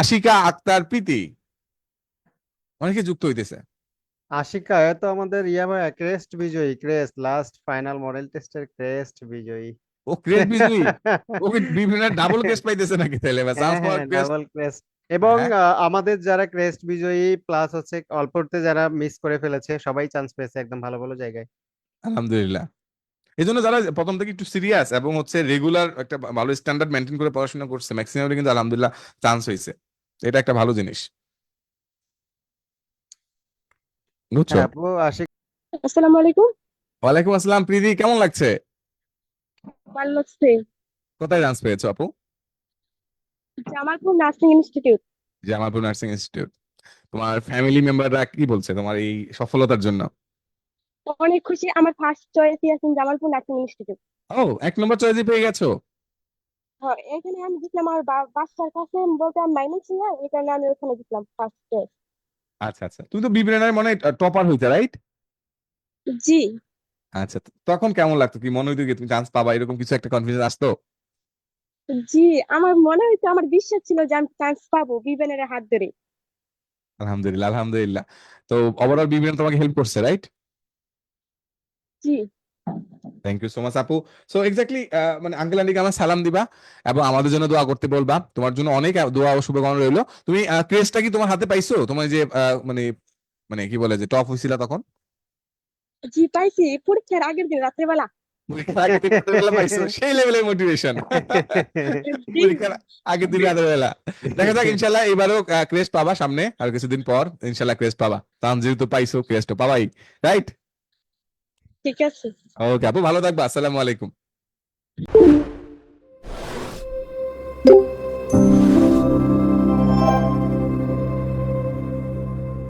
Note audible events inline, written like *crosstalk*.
আশিকা আক্তার প্রীতি। অনেকে যুক্ত হইতেছে। আশিকা এ তো আমাদের ইয়া ভাইয়া ক্রেস্ট বিজয়ী ক্রেস্ট লাস্ট ফাইনাল মডেল টেস্টের ক্রেস্ট বিজয়ী। ও ক্রেজ বিজয়ী? ওকে বিভিন্ন ডাবল কেস পাইতেছে নাকি তাহলে বা চান্স পাওয়ার ডাবল ক্রেস্ট এবং হ্যাঁ। আমাদের যারা ক্রেস্ট বিজয়ী প্লাস হচ্ছে অল্পতে যারা মিস করে ফেলেছে সবাই চান্স পেয়েছে একদম ভালো ভালো জায়গায়। আলহামদুলিল্লাহ। এই জন্য যারা প্রথম থেকে একটু সিরিয়াস এবং হচ্ছে রেগুলার একটা ভালো স্ট্যান্ডার্ড মেনটেন করে পড়াশোনা করছে ম্যাক্সিমাম কিন্তু আলহামদুলিল্লাহ চান্স হয়েছে এটা একটা ভালো জিনিস। বুঝছ? হ্যাঁ আপু আশিক আসসালামু আলাইকুম। ওয়ালাইকুম আসসালাম প্রীতি কেমন লাগছে? ভালো লাগছে। কোথায় চান্স পেয়েছ আপু? Jamalpur nursing institute Jamalpur nursing institute তোমার ফ্যামিলি মেম্বাররা কি বলছে তোমার এই সফলতার জন্য? অনেক খুশি আমার ফার্স্ট চয়েসই আছেন জামালপুর নার্সিং ইনস্টিটিউট ও এক নম্বর চয়েসই পেয়ে গেছো? হ্যাঁ এখানে আমি দিছিলাম আমার বা- বাসার কাছে বলতে আমি না এই কারণে আমি ওখানে দিছিলাম ফার্স্ট আচ্ছা আচ্ছা। তুমি তো বিবিএনের মনে টপার হইতে রাইট জি। আচ্ছা তো তখন কেমন লাগতো? কি মনে হইতো কি তুমি চান্স পাবা? এরকম কিছু একটা কনফিডেন্স আসতো? জি আমার মনে হইতো আমার বিশ্বাস ছিল যে আমি চান্স পাবো বিবেনের হাত ধরে। আলহামদুলিল্লাহ আলহামদুলিল্লাহ। তো ওভারঅল বিবিএন তোমাকে হেল্প করছে right G. Thank you so much আপু সো এক্স্যাক্টলি মানে আঙ্কেল আন্টিকে আমার সালাম দিবা এবং আমাদের জন্য দোয়া করতে বলবা। তোমার জন্য অনেক দোয়া ও শুভকামনা রইল। তুমি ক্রেজটা কি তোমার হাতে পাইছো? তোমার যে মানে মানে কি বলে যে টপ হয়েছিল তখন? জি পাইছি। পরীক্ষার আগের দিন রাতের বেলা সেই লেভেলের মোটিভেশন আগের দিন রাতের বেলা *laughs* দেখা যাক ইনশাল্লাহ এবারও ক্রেজ পাবা সামনে। আর কিছুদিন পর ইনশাল্লাহ ক্রেজ পাবা। তাহলে যেহেতু পাইছো ক্রেজটা পাবাই। রাইট ঠিক আছে। ওকে আপু ভালো থাকবা আসসালামু আলাইকুম।